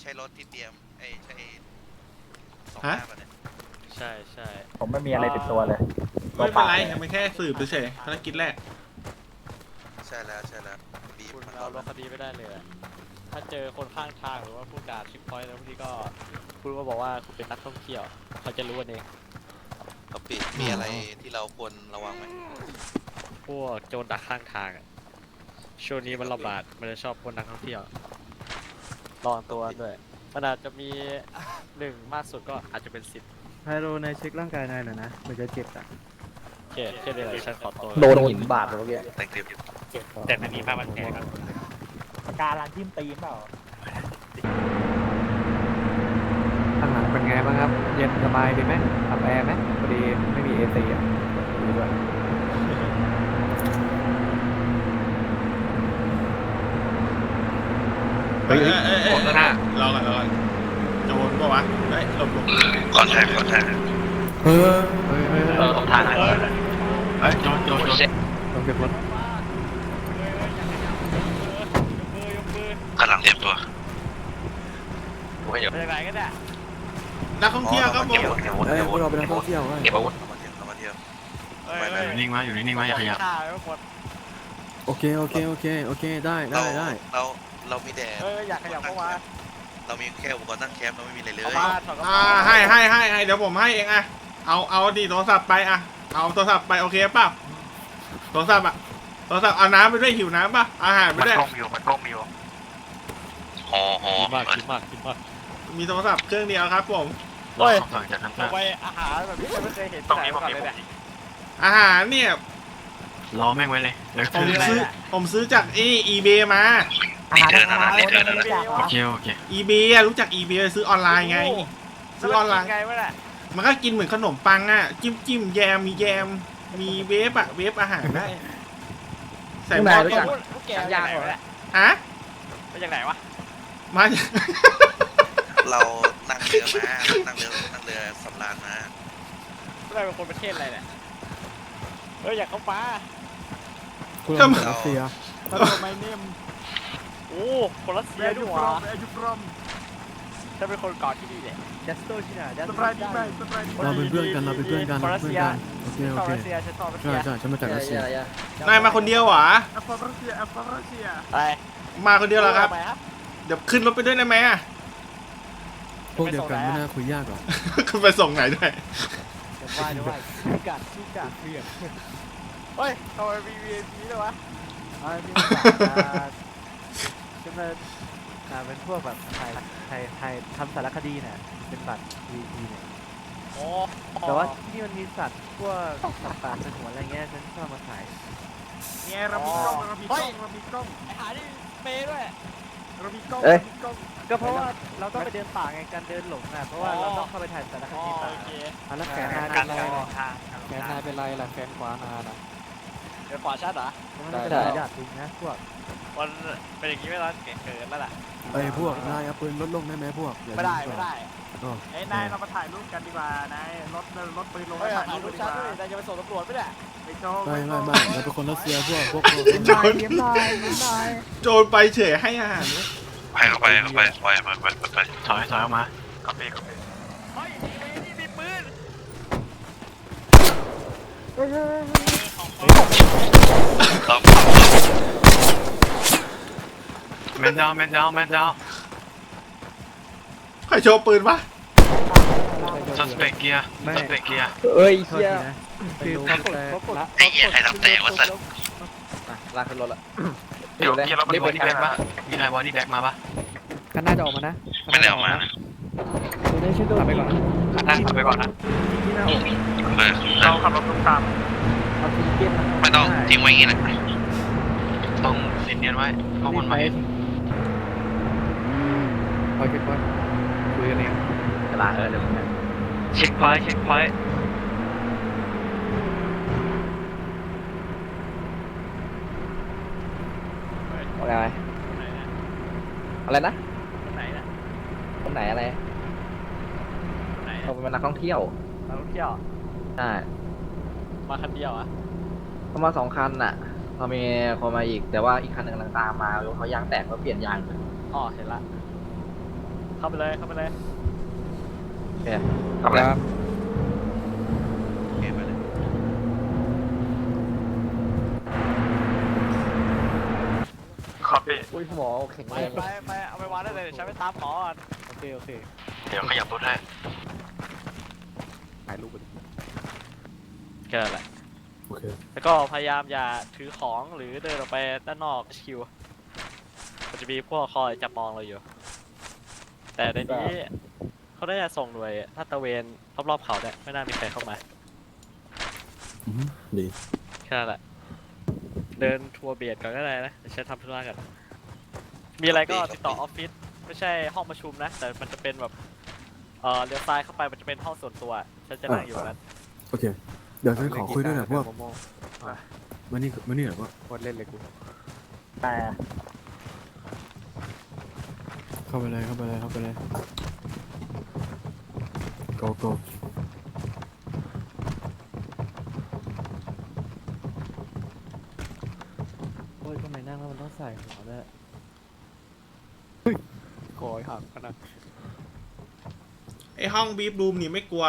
ใช่รถที่เตรียมไอ้ยใช่สองฮะห้าป่ะเนี่ยใช่ใช่ผมไม่มีอะไรติดตัวเลยไม่เป็นไรยังไม่แค่สืบเฉยๆภารกิจแรก ใช่แล้วใช่แล้วบีบคุณมันเอาเรารถคดีไม่ได้เลยอะถ้าเจอคนข้างทางหรือว่าผู้การชิปพอยต์แล้วพวกนี้ก็ คุณก็บอกว่าคุณเป็นนักท่องเที่ยว เขาจะรู้กันเองเราปิดมีอะไรที่เราควรระวังไหมพวกโจรดักข้างทางอะช่วงนี้มันระบาดมันจะชอบคนนักท่องเที่ยว ระวังตัวด้วยมันอาจจะมีหนึ่งมากสุดก็อาจจะเป็นสิบไฮโลนายเช็คร่างกายนายหน่อยนะ มันจะเจ็บอะโอเคแค่นี้แหละฉันขอตัวโดนหินบาดเมื่อกี้แต่งเตรียมแต่ไม่มีผ้าพันแผลครับปากการันทิ่มตีนเปล่าข้างหลังเป็นไงบ้างครับ เย็นสบายดีไหมขับแอร์ไหมพอดีไม่มีเอซีอะดีด้วย เฮ้ย เอ้ยเอ้ยเอ้ยรอก่อนรอก่อนโจรปะวะเฮ้ยหลบหลบคอนแทคคอนแทคเฮ้ยเฮ้ยเฮ้ยเออของทางไหนเฮ้ยโจรโจรโจรลงเก็บรถกำลังเตรียมตัวไปจากไหนกันเนี่ยนักท่องเที่ยวครับผมเฮ้ยพวกเราเป็นนักท่องเที่ยวเว้ยเก็บอาวุธเรามาเที่ยวเรามาเที่ยวไม่ไม่อยู่นิ่งมาอยู่นิ่งมาอย่าขยับฆ่าไม่หมดโอเคโอเคโอเคโอเคได้เราได้ได้เรา เรามีแต่เอออยากขยับเข้ามาเรามีแค่อุปกรณ์ตั้งแคมป์เราไม่มีอะไรเลยเอามาถอดกระอ่าเป๋าให้ให้ให้ให้เดี๋ยวผมให้เองอะเอาเอาดิโทรศัพท์ไปอะเอาโทรศัพท์ไปโอเคเปล่าโทรศัพท์อะโทรศัพท์เอาน้ำไปด้วยหิวน้ำป่ะอาหารไปด้วยหอหอคิดมากคิดมากคิดมากมีโทรศัพท์เครื่องเดียวครับผมเฮ้ยหลังจากนั้นทำไมอาหารแบบนี้ฉันไม่เคยเห็นที่ไหนมาก่อนเลยเนี่ยอาหารเนี่ยรอแม่งไว้เลยเดี๋ยวผมถือซื้อผมซื้อจากไอ้อีเบมา นี่เธอนะนะนี่เธอนะนะโอเคโอเคอีเบรู้จักอีเบซื้อออนไลน์ไง ซื้อออนไลน์ ไงวะเนี่ยมันก็กินเหมือนขนมปังอะ จิ้มจิ้มแยมมีแยม มีเวฟอะเวฟอาหารได้ ใส่หม้อพต้มวกพวกแกมาจากไหนวะเนี่ยฮะมาจากไหนวะมาเรานั่งเรือมานั่งเรือนั่งเรือสำราญมาไม่ได้เป็นคนประเทศอะไรเนี่ยเฮ้ยอยากเข้าป่าคุณเราเป็นรัสเซียฮัลโหลไมเนม โอ้คนรัสเซียด้วยวะฉันเป็นคนเก่อที่นี่เนี่ยจัสโตชินาจัสสบายดีไหมสบายดีเราเป็นเพื่อนกันเราเป็นเพื่อนกันคนรัสเพื่อนเซียกันโอเคโอชอบเครัสเซียฉันชอบรัสใช่เซียใช่ฉันมาจากรัสเซีย นายมาคนเดียวเหรออะไรมาคนเดียวเหรอครับทำไมครับเดี๋ยวขึ้นรถไปด้วยได้ไหมอะพวกเดียวกันไม่น่าคุยยากหรอกขึ้นไปส่งไหนด้วย เดี๋ยวว่าเดี๋ยวว่าชื่อกัดชื่อกัดเพื่อนเฮ้ยทำไมมี VIP ด้วยวะอ่านี่จะมาอ่าเป็นพวกแบบไทยไทยไทยทำสารคดีน่ะเป็นบัตร VP เนี่ยโอ้แต่ว่าที่นี่มันมีสัตว์พวกสัตว์ป่าสงวนอะไรเงี้ยฉันชอบมาถ่ายเนี่ยเรามีกล้องเรามีกล้องเรามีกล้องไอ้หาที่เปย์ด้วยเรามีกล้องเอ้ย เรามีกล้องก็เพราะว่าเราต้องไปเดินป่าไงการเดินหลงอะเพราะว่าเราต้องเข้าไปถ่ายสารคอ๋อดีป่าโอเคอะแล้วแขนนายกาเป็รนไรเดินทางแขนนายเป็นไรล่ะแขนขวานายน่ะเดี๋ยวขวาชัดเหรอมันไม่ได้ญาติจริงนะพวก มันเป็นอย่างนี้ไม่ร้อนเกินแล้วล่ะไอ้พวกนายเอาปืนลดลงได้ไหมพวกไม่ได้ไม่ได้เอ้ยนายเรามาถ่ายรูปกันดีกว่านายรถรถปืนลงเฮ้ยถ่ายถ่ายรูรูปปดีชักดว่าด้วยแต่จะไปส่งตำรวจไม่ได้ไปโจ้งไม่ไม่ไม่เราเป็นคนรัสเซียพวกพวกพวกโจรโจรไปเฉยให้อาหารไปเข้าไปเข้าไปไปไปไปไปไปถอยถอยออกมาเข้าไปเข้าไปเฮ้ยนี่มีปืนเรา แมนดาวแมนดาวแมนดาว ใครโชว์ปืนปะซัสเปกเกียร์ซัสเปกเกียร์เอ้ยโทษเฮียทีนะคือเขากดเขากดไอ้เหี้ยใครทำแต่วะสัตว์ลากขึ้นรถละเดี๋ยวเกียร์เราบอดี้แบ็กปะมีใครบอดี้แบ็กมาปะกันน่าจะออกมานะไม่ได้เอามานะทำไปก่อนนะนั่งขับไปก่อนนะเออเราขับรถตามเอาทีเกมไม่ต้องทิ้งไว้อย่างนี้นะต้องเนียนๆไว้เพราะคนมา เห็นคอยคิดว่าคุยกันเองเวลาเออเดี๋ยวผมเนี่ยเช็คพอยต์เช็คพอยต์ว่าไงอะไรนะไหนนะคนไหนอะไรไหนเขาเป็นนักท่องเที่ยวนักท่องเที่ยวใช่มาคันเดียวอะเขามาสองคันน่ะเขามีคนมาอีกแต่ว่าอีกคันหนึ่งกำลังตามมาเขายางแตกเขาเปลี่ยนยางอยู่อ๋อเห็นละ เข้าไปเลยเข้าไปเลยทำอะไรครับโอเคไปเลยครับพี่อุ้ยหมอแข็งไปแรงไปไปเอาไปวางได้เลยเดี๋ยวฉันไปตามหมอก่อนโอเคโอเคเดี๋ยวขยับรถให้ถ่ายรูปไปดิแค่นั้นแหละโอเคแล้วก็พยายามอย่าถือของหรือเดินออกไปด้านนอกคิวมันจะมีพวกคอยจับมองเราอยู่ แต่ในนี้เขาได้จะส่งหน่วยลาดตระเวนรอบๆเขาเนี่ยไม่น่ามีใครเข้ามาดีแค่นั้นแหละเดินทัวร์เบียดก่อนก็ได้นะเดี๋ยวฉันทำธุระกันมีอะไรก็ติดต่อออฟฟิศไม่ใช่ห้องประชุมนะ แต่มันจะเป็นแบบเออเลี้ยวซ้ายเข้าไปมันจะเป็นห้องส่วนตัวฉันจะนั่งอยู่ตรงนั้นโอเค เดี๋ยวฉันขอคุยด้วยหน่อยพวกโมโม่มานี่มานี่หน่อยพวกโคตรเล่นเลยกูแต่ เข้าไปเลยเข้าไปเลยเข้าไปเลยโกโกโอ้ยทำไมนั่งแล้วมันต้องใส่หัวด้วยคอยหักขนาดไอห้องบีบรูมนี่ไม่กลัว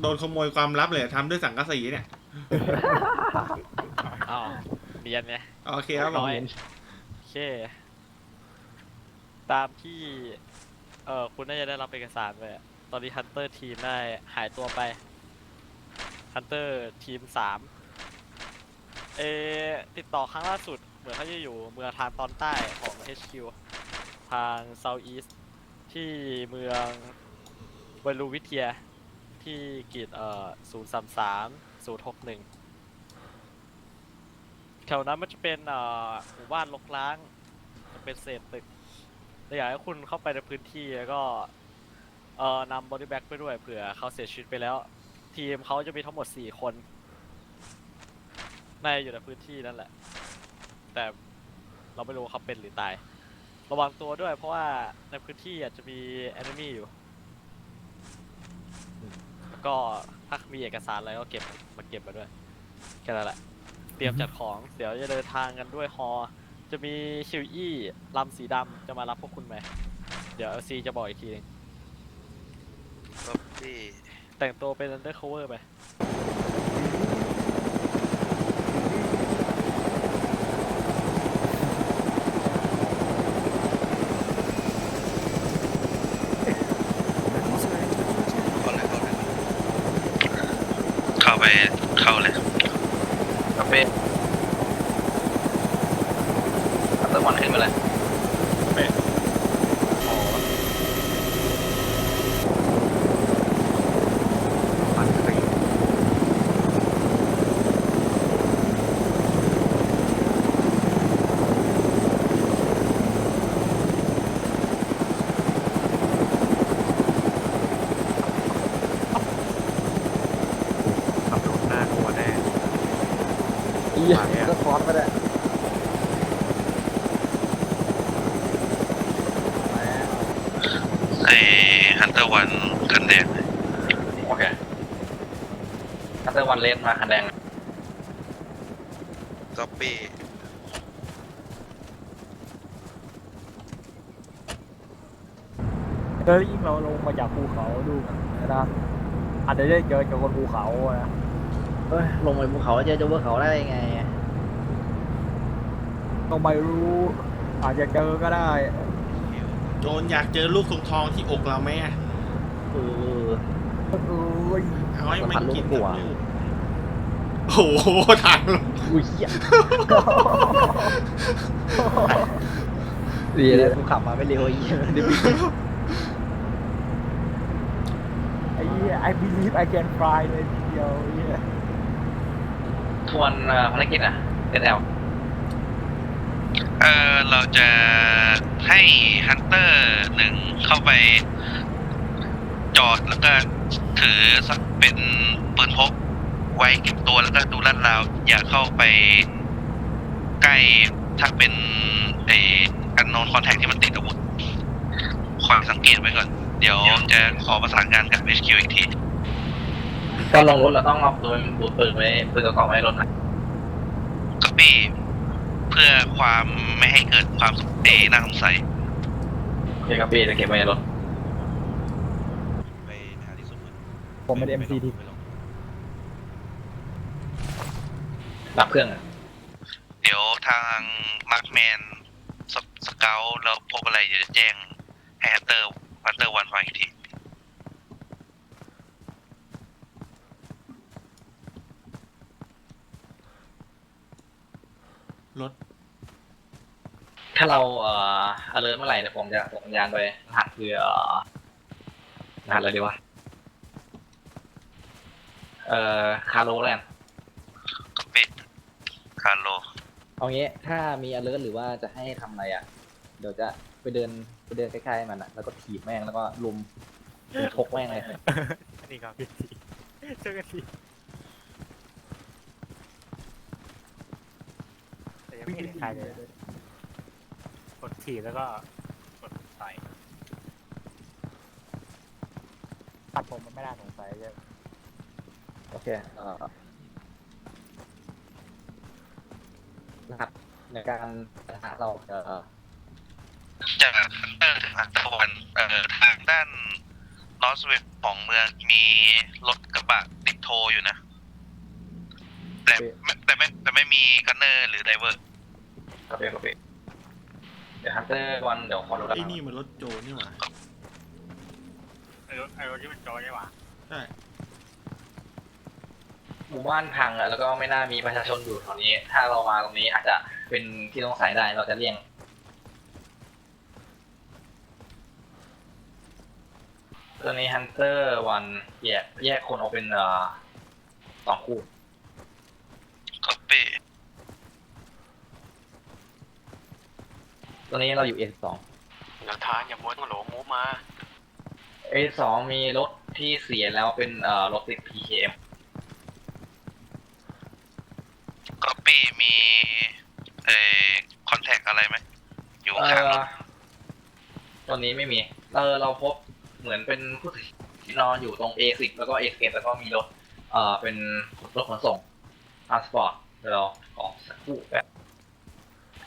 โดนขโมยความลับเลยทำด้วยสังกะสีเนี่ย อ้าวเรียนไงโอเคครับผมร้อยโอเค ตามที่เออคุณน่าจะได้รับเอกสารไปอะตอนนี้ฮันเตอร์ทีมได้หายตัวไปฮันเตอร์ทีมสามเออติดต่อครั้งล่าสุด เหมือนเขาจะอยู่เมืองทางตอนใต้ของ HQ ทาง South East ที่เมืองเวลูวิเทีย ที่กีดเอ่อศูนย์สามสามศูนย์หกหนึ่งแถวนั้นมันจะเป็นเอ่อหมู่บ้านรกร้าง จะเป็นเศษตึก แต่อยากให้คุณเข้าไปในพื้นที่แล้วก็เอ่อนำบอดี้แบ็กไปด้วยเผื่อเขาเสียชีวิตไปแล้ว ทีมเขาจะมีทั้งหมดสี่คนนาจะอยู่ในพื้นที่นั่นแหละ แต่เราไม่รู้เขาเป็นหรือตาย ระวังตัวด้วยเพราะว่าในพื้นที่อาจจะมีแอนิมีอยู่ แล้วก็ถ้ามีเอกสารอะไรก็เก็บมาเก็บมาด้วยแค่นั้นแหละ เตรียมจัดของ เดี๋ยวจะเดินทางกันด้วยฮอ จะมีชิวอี้ลำสีดำจะมารับพวกคุณไหม เดี๋ยวเอซีจะบอกอีกทีหนึงก็พี่แต่งตัวเป็น undercover ไปเข้าเลยเข้าเลยเข้าไปเข้าเลยครับพี่อัตโนมัติขึ้นมาเลย มันสี ขับรถหน้ากลัวแน่ อียก็คอสไปได้ไอฮันเตอร์วันคันแดงโอเคคัตเตอร์วันเลนมาคันแดงก็ปี้เออยิ่งเราลงมาจากภูเขาดูกันนะอาจจะได้เจอจากบนภูเขาอะนะ เอ้ยลงไปภูเขาเจอเจาบนเขาได้ยังไงอะก็ไม่รู้ อาจจะเจอก็ได้ โจรอยากเจอลูกทองทองที่อกเราไหมอะเออเอ้ยเอาให้มันกินมันพันลูกกว่าสัลูกโอ้โหทางลงอุ้ยเหี้ยดีเลยกูขับมาไม่เร็วไอ้เหี้ยเดี๋ยวไอ้เหี้ย I believe I can fly เลยทีเดียวไอ้เหี้ย ทวนเอ่อภารกิจอะเอสแอลเออเราจะให้ฮันเตอร์หนึ่งเข้าไปจอดแล้วก็ถือสักเป็นปืนพกไว้เก็บตัวแล้วก็ดูลาดราว อย่าเข้าไปใกล้ถ้าเป็นไอ้อันโนนคอนแทคที่มันติดอาวุธคอยสังเกตไว้ก่อน เดี๋ยวจะขอประสานงานกับ HQ อีกที ตอนลงรถเราต้องเอาปืนปืนไว้ปืนกระสอบไว้รถนะก็ปีเพื่อความไม่ให้เกิดความเอน่าสงสัยโอเคครับพี่จะเก็บไว้ในรถไปหม่ซุ่ผมเป็น MCD ไปลงดับเครื่องอะเดี๋ยวทางมาร์คแมนสกสเกลแล้วพบอะไรเดี๋ยวจะแจ้งแฮตเตอร์แฮตเตอร์วันฟังอีกที รถ ถ้าเราเอ่อ alert เมื่อไหร่เดี๋ยวผมจะส่งสัญญาณไปรหัสคือเอ่อรหัสอะไรดีวะ เอ่อ คาร์โลแล้วกันก็เป็นคาร์โลเอางี้ถ้ามี alert หรือว่าจะให้ทำอะไรอะ เดี๋ยวจะไปเดินไปเดินใกล้ๆมันอะ แล้วก็ถีบแม่งแล้วก็ลุมลุมชกแม่งเลย นี่ครับพี่เจอกันทีแต่ยัง ไม่เห็นใครเลย กดถีบแล้วก็กดต่อยตัดผมมันไม่น่าสงสัยเยอะโอเคเอ่อนะครับในการปะทะเราเอ่อจากฮันเตอร์ถึงฮันเตอร์วันเอ่อทางด้านนอสเวฟของเมืองมีรถกระบะติดโทอยู่นะ แต่ไม่แต่ไม่แต่ไม่มีกันเนอร์หรือไดเวอร์ ก็เป็นก็เป็นเดี๋ยวฮันเตอร์วันเดี๋ยวขอดูแลไอ้นี่มันรถโจรนี่หว่าไอ้รถไอ้รถที่มันจอยใช่ปะใช่หมู่บ้านพังอะแล้วก็ไม่น่ามีประชาชนอยู่แถวนี้ ถ้าเรามาตรงนี้อาจจะเป็นที่ต้องสายได้เราจะเลี่ยงตอนนี้ฮันเตอร์วันแยกแยกคนออกเป็นเอ่อสองคู่ก็เป็น ตอนนี้เราอยู่ A12 หลักฐานอย่าม้วนกระโหลกมูฟมาเอสองมีรถที่เสียแล้วเป็นเอ่อรถติด PKM ก็ปีมีเอ่อคอนแทคอะไรไหมอยู่เอ่ข้างรอถตอนนี้ไม่มี เออเราพบเหมือนเป็นผู้เสียชีวิตนอนอยู่ตรง A10 แล้วก็ A11 แล้วก็มีรถเอ่อเป็นรถขนส่ง transport เดี๋ยวเราขอสักครู่แป๊บ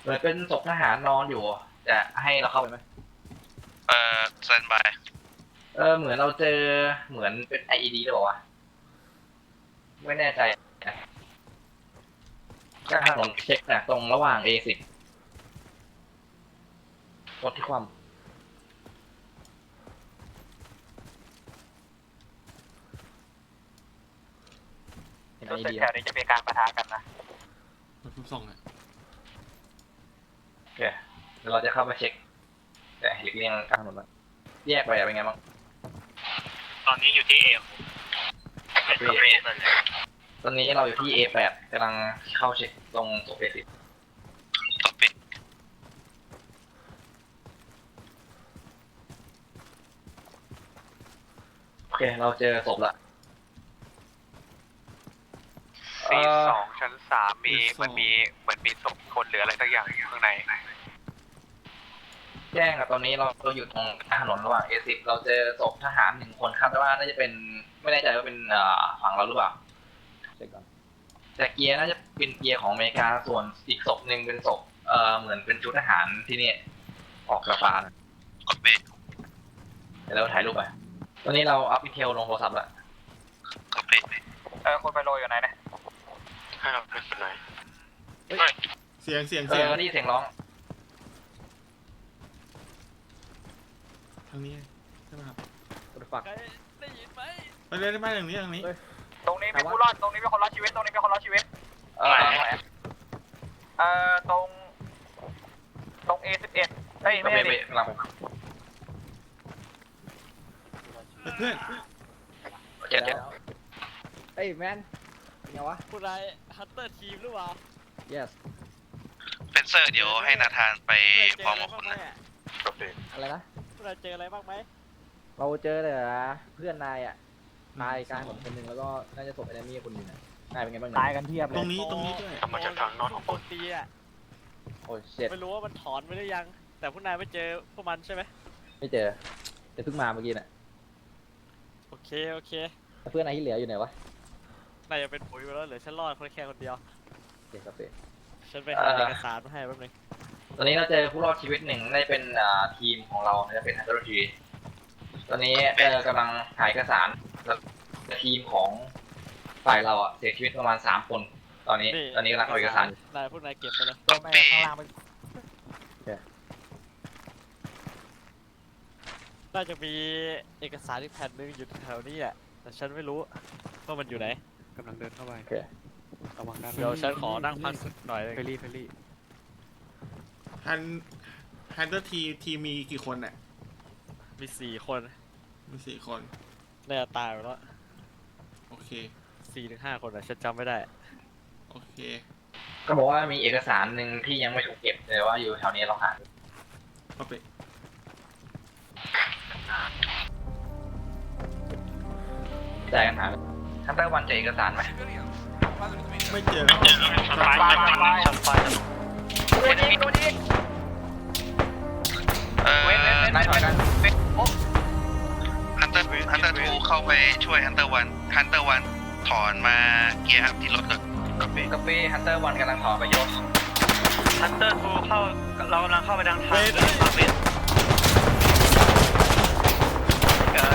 เหมือนเป็นศพทหารนอนอยู่ จะให้เราเข้าไปไหมเอ่อสแตนบายเออเหมือนเราเจอเหมือนเป็น IED หรือเปล่าวะไม่แน่ใจก็ให้ผมเช็คนะตรงระหว่าง A10 รถที่ความ เห็นรถไอเสร็จเดียแถวนี้จะเป็นการประทะกันนะรถทุกส่งอะโอเคเดี๋ยวเราจะเข้าไปเช็ค แต่หลีกเลี่ยงกลางถนนแล้วแยกไปอะเป็นไงบ้างตอนนี้อยู่ที่เอวตอนนี้เราอยู่ที่ A8 กำลังเข้าเช็คตรงโซเฟสิก็เป็นโอเค เราเจอศพละ ซีเอ่อสองชั้นสามมีมันมีเหมือนมีศพคนหรืออะไรสักอย่างอยู่ข้างใน แจ้งอะตอนนี้เราเราอยู่ตรงกลางถนนระหว่าง A10 เราเจอศพทหารหนึ่งคนคาดว่าน่าจะเป็นไม่แน่ใจว่าเป็นเอ่อฝั่งเราหรือเปล่าเช็คก่อนแต่เกียร์น่าจะเป็นเกียร์ของอเมริกาส่วนอีกศพหนึ่งเป็นศพเอ่อเหมือนเป็นชุดทหารที่นี่ ออกกระฟานะก็เป็นเดี๋ยวเราถ่ายรูปไปตอนนี้เราอัพดีเทลลงโทรศัพท์ละก็เป็นเออคนไปโรยอยู่ไหนเนี่ย ให้เราเป็นไหนเสียงเสียงเอเสียงอนี่เสียงร้อง ทางนี้ใช่ไหมครับรถฟัก ได้ยินไหมไปเลยได้ไหมทางนี้ทางนี้ตรงนี้มีผู้รอด ตรงนี้มีคนรอดชีวิต ตรงนี้มีคนรอดชีวิต เออเอ่อ ตรง ตรง A11 เอ้ยไม่ไม่ไม่ใช่ดิกำลังเพื่อนเจ็ดเจ็ดเอ้ยแมนเป็นไงวะผู้ร้าย ฮันเตอร์ทีมหรือเปล่า yes เป็นเซอร์เดี๋ยวให้นาธานไปพร้อมกับคุณนะอะไรนะผู้ร้ายเจออะไรบ้างไหมเราเจอแต่เพื่อนนายอะนายกลางถนนคนหนึ่งแล้วก็น่าจะศพไอ้นี่คนหนึ่งอะนายเป็นไงบ้างตายเนี่ยกันเทียบตเลรงยนี้ตรงนี้ด้วยมาจากทางนอตของคนตีอะโอ้ยเช็ดไม่รู้ว่ามันถอนไปหรือยัง แต่ผู้นายไม่เจอพวกมันใช่ไหมไม่เจอแต่เพิ่งมาเมื่อกี้น่ะโอเคโอเคแล้วเพื่อนนายที่เหลืออยู่ไหนวะ นายจะเป็นปุ๋ยไปแล้วเหลือฉันรอดคนแค่คนเดียว เด็กกาแฟฉันไปหาเอกสารมาให้แป๊บนึงตอนนี้เราเจอผู้รอดชีวิตหนึ่งได้เป็นอ่าทีมของเราน่าจะเป็นฮันเตอร์ทีตอนนี้เออกำลังถ่ายเอกสารแล้วจะทีมของฝ่ายเราอะเสียชีวิตประมาณสามคน ตอนนี้ ตอนนี้กำลังเอาเอกสารนายพวกนายเก็บไปเลยก๊อปไม่ปี้ข้างล่างมันน่าจะมีเอกสารอีกแผ่นหนึงอยู่แถวนี้อะแต่ฉันไม่รู้ว่ามันอยู่ไหน กำลังเดินเข้าไปโอเค ระวังด้านหเดี๋ยวลังฉันขอนั่งพักสักหน่อยเฟรลี่เฟรลี่ฮันฮันเตอร์ทีทีมีกี่คนน่ะมีสี่คนมีสี่คน น่าจะตายไปแล้วโอเค สี่ถึงห้าคนอะฉันจำไม่ได้ โอเค ก็บอกว่ามีเอกสารหนึ่งที่ยังไม่ถูกเก็บแต่ว่าอยู่แถวนี้เราหาก็ไป ได้กันหาทั นเตอร์วันเจอเอกสารไหมไม่เจอครับชั้นไฟชันไฟตัวนี้ตัวนี้เอ่อเว้นเว้นเว้นนายถอยกันเว้นโอ้ฮันเตอร์ฮันเตอร์ทูเข้าไปช่วยฮันเตอร์วันฮันเตอร์วันถอนมาเกียร์อัพที่รถก่อนกาแฟกาแฟฮันเตอร์วันกำลังถอนไปโยนฮันเตอร์ทูเข้าเรากำลังเข้าไปทางทางเวสเอ่อ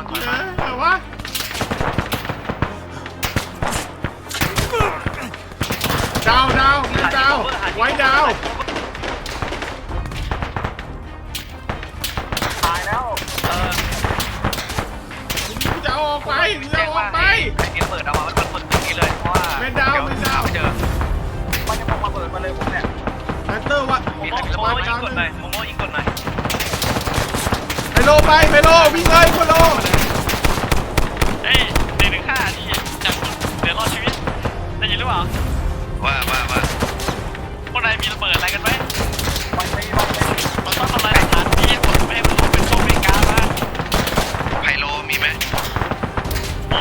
มาฮันเตอร์วันถอยมาแต่ว่าดาวดาวดาวไว้ดาวตายแล้ว เออกูจะเอาออกไปกูจะแจ้เอางออว่ากไปให้ไอ้เปิดเอามามันเปิดตรงนี้เลยเพราะว่าแม่ดาวเดี๋ยวแม่ดาวไม่เจอมันจะมาเปิดมาเลยผมเนี่ยฮันเตอร์วะโมโมโมโมยิงกดหน่อยโมโมยิงกดหน่อยไม โลไปไมโลวิ่งเลยไมโลเอ้ยหนึ่งถึงห้านี่จากเดี๋ยวรอดชีวิตได้ยินหรือเปล่าว่าว่าว่าพวกนายมีระเบิดอะไรกันไหมมันไม่มันไม่เราต้องทำลายสถานที่ให้หมดไม่ให้มันรู้เป็นโชคเป็นการมาไพโลมีไหม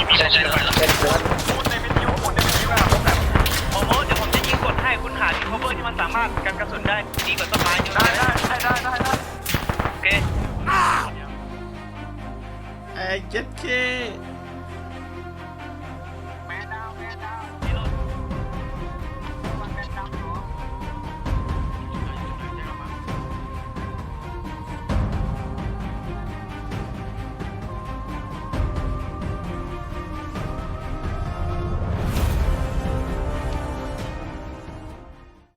มีใช่ใช่เป็นเดือนพูดในวิทยุหมดในวิทยุอะผมแบบโมโมเดี๋ยวผมจะยิงกดให้คุณหาที่ cover ที่มันสามารถกันกระสุนได้ดีกว่า เจ็ดเค